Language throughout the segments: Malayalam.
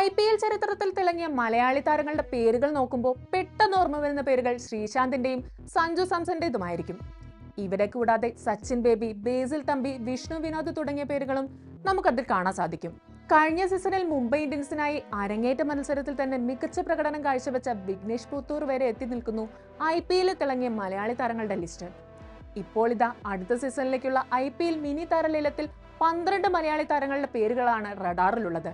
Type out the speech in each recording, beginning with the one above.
ഐ പി എൽ ചരിത്രത്തിൽ തിളങ്ങിയ മലയാളി താരങ്ങളുടെ പേരുകൾ നോക്കുമ്പോൾ പെട്ടെന്ന് ഓർമ്മ വരുന്ന പേരുകൾ ശ്രീശാന്തിന്റെയും സഞ്ജു സാംസന്റേതുമായിരിക്കും. ഇവരെ കൂടാതെ സച്ചിൻ ബേബി ബേസിൽ തമ്പി വിഷ്ണു വിനോദ് തുടങ്ങിയ പേരുകളും നമുക്കതിൽ കാണാൻ സാധിക്കും. കഴിഞ്ഞ സീസണിൽ മുംബൈ ഇന്ത്യൻസിനായി അരങ്ങേറ്റ മത്സരത്തിൽ തന്നെ മികച്ച പ്രകടനം കാഴ്ചവെച്ച വിഘ്നേഷ് പുത്തൂർ വരെ എത്തി നിൽക്കുന്നു ഐ പി എല്ലിൽ തിളങ്ങിയ മലയാളി താരങ്ങളുടെ ലിസ്റ്റ്. ഇപ്പോൾ ഇതാ അടുത്ത സീസണിലേക്കുള്ള ഐ പി എൽ മിനി താരലീലത്തിൽ പന്ത്രണ്ട് മലയാളി താരങ്ങളുടെ പേരുകളാണ് റഡാറിലുള്ളത്.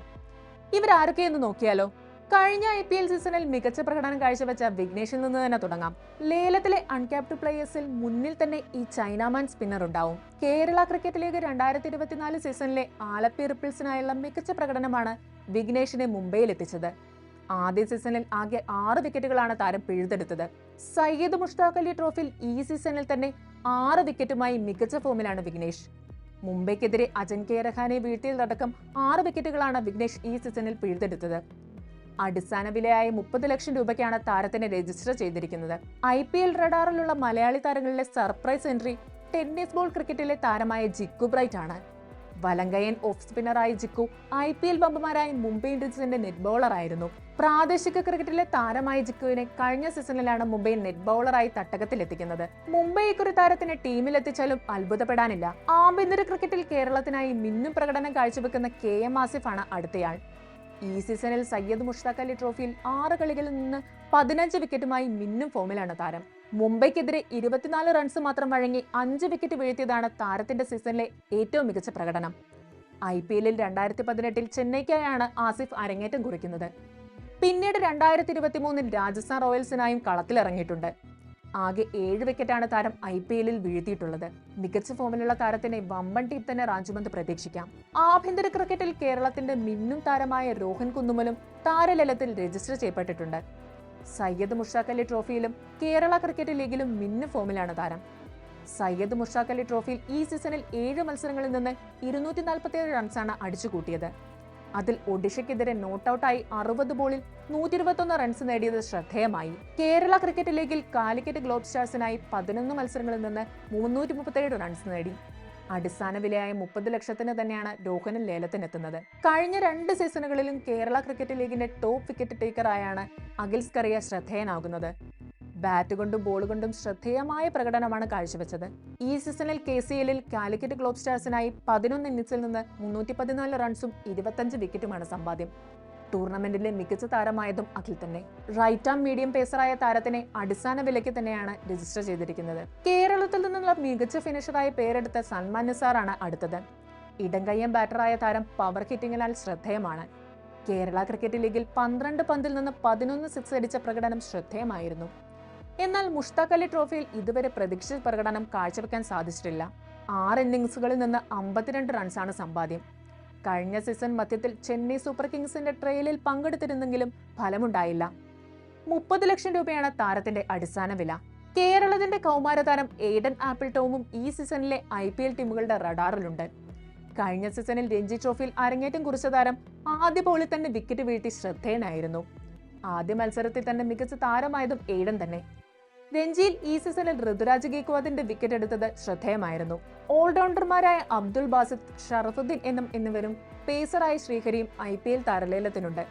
ഇവരാരൊക്കെയെന്ന് നോക്കിയാലോ? കഴിഞ്ഞ ഐ പി എൽ സീസണിൽ മികച്ച പ്രകടനം കാഴ്ചവെച്ച വിഘ്നേഷിൽ നിന്ന് തന്നെ തുടങ്ങാം. ലേലത്തിലെ അൺക്യാപ്ഡ് പ്ലേയേഴ്സിൽ മുന്നിൽ തന്നെ ഈ ചൈനാമാൻ സ്പിന്നർ ഉണ്ടാവും. കേരള ക്രിക്കറ്റ് ലീഗ് രണ്ടായിരത്തി ഇരുപത്തിനാല് സീസണിലെ ആലപ്പി റിപ്പിൾസിനായുള്ള മികച്ച പ്രകടനമാണ് വിഘ്നേഷിനെ മുംബൈയിൽ എത്തിച്ചത്. ആദ്യ സീസണിൽ ആകെ ആറ് വിക്കറ്റുകളാണ് താരം പിഴുതെടുത്തത്. സയ്യിദ് മുഷ്താഖ് അലി ട്രോഫിയിൽ ഈ സീസണിൽ തന്നെ ആറ് വിക്കറ്റുമായി മികച്ച ഫോമിലാണ് വിഘ്നേഷ്. മുംബൈക്കെതിരെ അജൻകെ രഹാനെ വീഴ്ത്തിയതടക്കം ആറ് വിക്കറ്റുകളാണ് വിഘ്നേഷ് ഈ സീസണിൽ പിഴുതെടുത്തത്. അടിസ്ഥാന വിലയായ മുപ്പത് ലക്ഷം രൂപയ്ക്കാണ് താരത്തിനെ രജിസ്റ്റർ ചെയ്തിരിക്കുന്നത്. ഐ പി എൽ റഡാറിലുള്ള മലയാളി താരങ്ങളിലെ സർപ്രൈസ് എൻട്രി ടെന്നീസ് ബോൾ ക്രിക്കറ്റിലെ താരമായ ജിക്കു ബ്രൈറ്റ് ആണ് വലങ്കയൻ ഓഫ് സ്പിന്നറായ ജിക്കു ഐ പി എൽ ബമ്പുമാരായി മുംബൈ ഇന്ത്യൻസിന്റെ നെറ്റ് ബോളറായിരുന്നു പ്രാദേശിക ക്രിക്കറ്റിലെ താരമായ ജിക്കുവിനെ കഴിഞ്ഞ സീസണിലാണ് മുംബൈ നെറ്റ് ബൗളറായി തട്ടകത്തിലെത്തിക്കുന്നത് മുംബൈ ഇക്കുറി താരത്തിനെ ടീമിലെത്തിച്ചാലും അത്ഭുതപ്പെടാനില്ല. ആഭ്യന്തര ക്രിക്കറ്റിൽ കേരളത്തിനായി മിന്നും പ്രകടനം കാഴ്ചവെക്കുന്ന കെ എം ആസിഫാണ് അടുത്തയാൾ. ഈ സീസണിൽ സയ്യദ് മുഷ്താഖ് അലി ട്രോഫിയിൽ ആറ് കളികളിൽ നിന്ന് പതിനഞ്ച് വിക്കറ്റുമായി മിന്നും ഫോമിലാണ് താരം. മുംബൈക്കെതിരെ ഇരുപത്തിനാല് റൺസ് മാത്രം വഴങ്ങി അഞ്ച് വിക്കറ്റ് വീഴ്ത്തിയതാണ് താരത്തിന്റെ സീസണിലെ ഏറ്റവും മികച്ച പ്രകടനം. ഐ പി എല്ലിൽ രണ്ടായിരത്തി പതിനെട്ടിൽ ചെന്നൈക്കായാണ് ആസിഫ് അരങ്ങേറ്റം കുറിക്കുന്നത്. പിന്നീട് രണ്ടായിരത്തി ഇരുപത്തി മൂന്നിൽ രാജസ്ഥാൻ റോയൽസിനായും കളത്തിലിറങ്ങിയിട്ടുണ്ട്. ആകെ ഏഴ് വിക്കറ്റാണ് താരം ഐ പി എല്ലിൽ വീഴ്ത്തിയിട്ടുള്ളത്. മികച്ച ഫോമിലുള്ള താരത്തിനെ വമ്പൻ ടീം തന്നെ റാഞ്ചുമെന്ന് പ്രതീക്ഷിക്കാം. ആഭ്യന്തര ക്രിക്കറ്റിൽ കേരളത്തിന്റെ മിന്നും താരമായ രോഹൻ കുന്നുമലും താരലലത്തിൽ രജിസ്റ്റർ ചെയ്യപ്പെട്ടിട്ടുണ്ട്. സയ്യദ് മുഷാഖ് അലി ട്രോഫിയിലും കേരള ക്രിക്കറ്റ് ലീഗിലും മിന്നും ഫോമിലാണ് താരം. സയ്യദ് മുഷാഖ് അലി ട്രോഫിയിൽ ഈ സീസണിൽ ഏഴ് മത്സരങ്ങളിൽ നിന്ന് ഇരുന്നൂറ്റി നാൽപ്പത്തിയേഴ് റൺസാണ് അടിച്ചുകൂട്ടിയത്. അതിൽ ഒഡീഷയ്ക്കെതിരെ നോട്ടൌട്ടായി അറുപത് ബോളിൽ നൂറ്റി ഇരുപത്തൊന്ന് റൺസ് നേടിയത് ശ്രദ്ധേയമായി. കേരള ക്രിക്കറ്റ് ലീഗിൽ കാലിക്കറ്റ് ഗ്ലോബ് സ്റ്റാർസിനായി പതിനൊന്ന് മത്സരങ്ങളിൽ നിന്ന് മുന്നൂറ്റി മുപ്പത്തേഴ് റൺസ് നേടി. അടിസ്ഥാന വിലയായ മുപ്പത് ലക്ഷത്തിന് തന്നെയാണ് രോഹനൻ ലേലത്തിനെത്തുന്നത്. കഴിഞ്ഞ രണ്ട് സീസണുകളിലും കേരള ക്രിക്കറ്റ് ലീഗിന്റെ ടോപ്പ് വിക്കറ്റ് ടേക്കറായാണ് അഖിൽസ് കറിയ ശ്രദ്ധേയനാകുന്നത്. ബാറ്റ് കൊണ്ടും ബോൾ കൊണ്ടും ശ്രദ്ധേയമായ പ്രകടനമാണ് കാഴ്ചവെച്ചത്. ഈ സീസണിൽ കെ സി എല്ലിൽ കാലിക്കറ്റ് ഗ്ലോബ് സ്റ്റാർസിനായി പതിനൊന്ന് ഇന്നിംഗ്സിൽ നിന്ന് മുന്നൂറ്റി പതിനാല് റൺസും ഇരുപത്തഞ്ച് വിക്കറ്റുമാണ് സമ്പാദ്യം. ടൂർണമെന്റിലെ മികച്ച താരമായതും അഖിൽ തന്നെ. റൈറ്റ് ആം മീഡിയം പേസറായ താരത്തിനെ അടിസ്ഥാന വിലയ്ക്ക് തന്നെയാണ് രജിസ്റ്റർ ചെയ്തിരിക്കുന്നത്. കേരളത്തിൽ നിന്നുള്ള മികച്ച ഫിനിഷറായി പേരെടുത്ത സൽമാൻ നിസാറാണ് അടുത്തത്. ഇടംകയ്യം ബാറ്ററായ താരം പവർ ഹിറ്റിങ്ങിനാൽ ശ്രദ്ധേയമാണ്. കേരള ക്രിക്കറ്റ് ലീഗിൽ പന്ത്രണ്ട് പന്തിൽ നിന്ന് പതിനൊന്ന് സിക്സ് അടിച്ച പ്രകടനം ശ്രദ്ധേയമായിരുന്നു. എന്നാൽ മുഷ്താഖ് അലി ട്രോഫിയിൽ ഇതുവരെ പ്രതീക്ഷിച്ച പ്രകടനം കാഴ്ചവെക്കാൻ സാധിച്ചിട്ടില്ല. ആറ് ഇന്നിങ്സുകളിൽ നിന്ന് അമ്പത്തിരണ്ട് റൺസാണ് സമ്പാദ്യം. കഴിഞ്ഞ സീസൺ മധ്യത്തിൽ ചെന്നൈ സൂപ്പർ കിങ്സിന്റെ ട്രയലിൽ പങ്കെടുത്തിരുന്നെങ്കിലും ഫലമുണ്ടായില്ല. മുപ്പത് ലക്ഷം രൂപയാണ് താരത്തിന്റെ അടിസ്ഥാന വില. കേരളത്തിന്റെ കൗമാരതാരം എയ്ഡൻ ആപ്പിൾ ടോമും ഈ സീസണിലെ ഐ പി എൽ ടീമുകളുടെ റഡാറിലുണ്ട്. കഴിഞ്ഞ സീസണിൽ രഞ്ജി ട്രോഫിയിൽ അരങ്ങേറ്റം കുറിച്ച താരം ആദ്യ ബോളിൽ തന്നെ വിക്കറ്റ് വീഴ്ത്തി ശ്രദ്ധേയനായിരുന്നു. ആദ്യ മത്സരത്തിൽ തന്നെ മികച്ച താരമായതും എയ്ഡൻ തന്നെ. രഞ്ജിയിൽ ഈ സീസണിൽ ഋതുരാജ് ഗേക്വാദിന്റെ വിക്കറ്റ് എടുത്തത് ശ്രദ്ധേയമായിരുന്നു. ഓൾറൗണ്ടർമാരായ അബ്ദുൾ ബാസിദ് ഷറഫുദ്ദീൻ എന്നും എന്നിവരും പേസറായ ശ്രീഹരിയും ഐ പി എൽ താരലേലത്തിനുണ്ട്.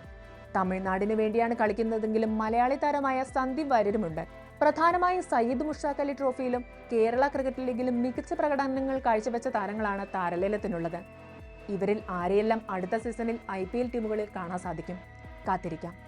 തമിഴ്നാടിന് വേണ്ടിയാണ് കളിക്കുന്നതെങ്കിലും മലയാളി താരമായ സന്ദീപ് വാര്യരുമുണ്ട്. പ്രധാനമായും സയ്യിദ് മുഷാഖ് അലി ട്രോഫിയിലും കേരള ക്രിക്കറ്റ് ലീഗിലും മികച്ച പ്രകടനങ്ങൾ കാഴ്ചവെച്ച താരങ്ങളാണ് താരലേലത്തിനുള്ളത്. ഇവരിൽ ആരെയെല്ലാം അടുത്ത സീസണിൽ ഐ പി എൽ ടീമുകളിൽ കാണാൻ സാധിക്കും? കാത്തിരിക്കാം.